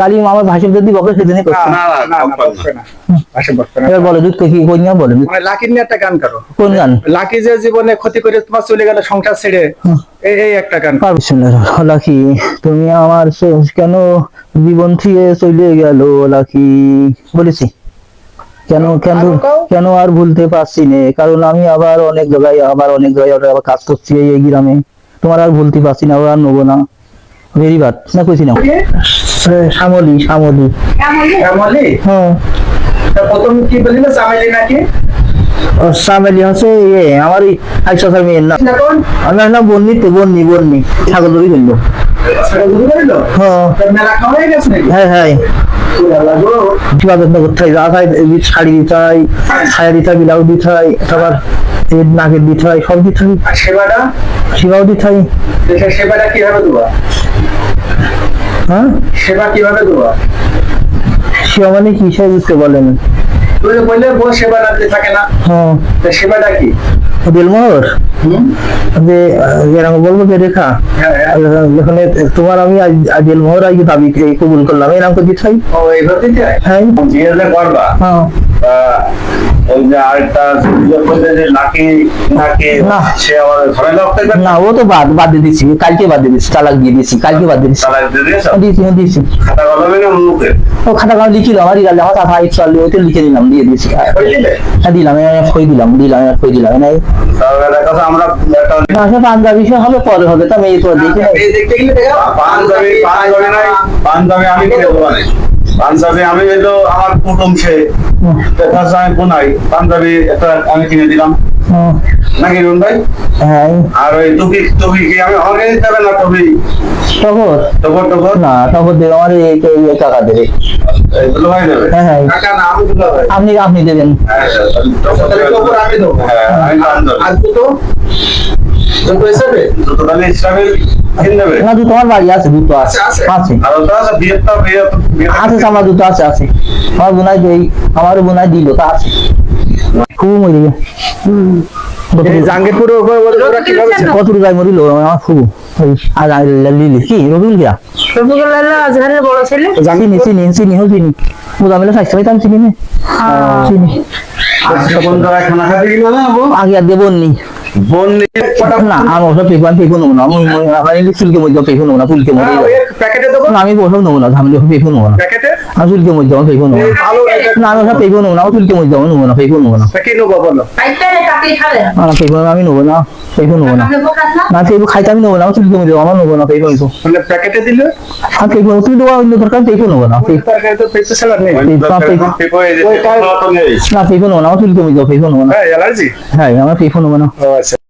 কালি আমার ভাষণ যদি বকে সেদিনই করতো না না না না। বকবে না। ভাষা বকবে না। এবার বলো দুধ কি কোন গান বলো মানে লাকির নিয়ে একটা গান করো। কোন গান? লাকি যে জীবনে ক্ষতি করে তোমার চলে গেল সংসার ছেড়ে এই এই একটা গান। লাকি তুমি আমার কেন? জীবন থেকে চলে গেল লাকি। বলেছি। কেন কেন কেন আর ভুলতে পারছি না? কারণ আমি আবার অনেক জায়গায় আবার অনেক জায়গায় আবার কাজ করছি এই এই গ্রামে। তোমার আর ভুলতে পারছি না আর নেব না। ভেরি বাদ না কইছি না। শ্যামলি শ্যামলি। শ্যামলি? হ্যাঁ। প্রথম কি বলিল নাকি? শ্যামলি হচ্ছে ইয়ে আমার আইসা মেয়ের নাম। আমার নাম বন্নি তো বন্নি বন্নি। ছাগল ধরি ফেলল হ্যাঁ। হয়ে হ্যাঁ। হ্যাঁ করতে হয় হয় শাড়ি দিতে হয় ছায়া দিতে হয় ব্লাউজ দিতে হয় আবার এর নাকের দিতে হয় সব দিতে হয়। সেবাটা? সেবাও দিতে হয়। সেবাটা কীভাবে দেবো? হ্যাঁ? সেবা কীভাবে দেবো? সেবা মানে কি সে বুঝতে বলেন তুই তো বললে বউ সেবা না থাকে না। হ্যাঁ। সেবাটা কি? বেলমোহর হুম? যে আহ, এরকম বলব যে রেখা হ্যাঁ, হ্যাঁ। যেখানে তোমার আমি আজ বেলমোহর আজ দাবি কবুল করলাম। এরকম ও দিতে হ্যাঁ? করবা। হ্যাঁ। তা ওই যে আরেকটা যে নাকি নাকি সে আমার ঝামেলা করতে না ও তো বাদ বাদ দিয়ে দিচ্ছি কালকে বাদ দিয়ে দিচ্ছি তালাক দিয়ে দিচ্ছি কালকে বাদ দিয়ে দিচ্ছি তালাক দিয়ে দিয়েছ? দিয়েছি দিয়েছি। খাতা কলমে না মুখে? ও খাতা কাগজ লিখিল আমার রিজাল্ট আমার কথা ইচ্ছা ওইতে লিখে দিলাম দিয়ে দিয়েছি। হ্যাঁ দিলাম আমি কই দিলাম দিলাম আমি কই দিলাম নাই। তাহলে একটা আমরা না সে পাঞ্জাবি সে হবে পরে হবে তো আমি তো দেখি দেখতে গেলে দেখা পাঞ্জাবি পাঞ্জাবি নাই পাঞ্জাবি আমি দেবো না। পাঞ্জাবি আমি এলো আমার কুটুম সে। দেখা যায় আমি বোনাই পাঞ্জাবি একটা আমি কিনে দিলাম। নাকি রুন ভাই? হ্যাঁ। আর ওই টুপি টুপি কি আমি আমাকে না টুপি? টগর না টগর দেবে আমার এই টাকা দেবে। হ্যাঁ হ্যাঁ। না আপনি আপনি দেবেন। হ্যাঁ, তাহলে আমি দেবো। হ্যাঁ, আমি হিসাবে? জুতো তাহলে না দুটো আমার বাড়ি আছে দুটো আছে। আছে, আছে। আছে আমার দুটো আছে আছে। আমার বোনাই দেই আমার বোনাই দিল তা আছে। খুব মরে গেছে ওরা কীভাবে ছিল? কত রুপায় মরিল? আমার খুব আর আর লিলি কি? রবিউল কিয়া রফিকুল আজহারের বড় ছেলে? চিনি চিনি চিনি হোক চিনি। মোজামিলা স্বাস্থ্য পাইতাম চিনি নে। চিনি। আজকে কোন জায়গায় খানা খাতে গেল না আগে আর দেবো বোন নিয়ে না। আমি ওসব নেব না। আমি ওসব পেপো নেব না। আমি চুলকে মধ্যে আমার পেপো নেব না ভালো না আমি ওসব পেপো নেব না আমার চুলকে মধ্যে আমি নেব না। পেপো নেব না। না না পেপো আমি নেব না পেপো নেব না। না? না খাইতে আমি নেব না আমার চুলকে মধ্যে আমার নেব না পেপো নেব। মানে প্যাকেটে দিলে? আর পেপো তুই দেওয়া অন্য দরকার পেপো নেব না না পেপো নেব না আমার চুলকে মধ্যে পেপো নেব না। হ্যাঁ অ্যালার্জি? হ্যাঁ আমার পেপো নেব না। আচ্ছা।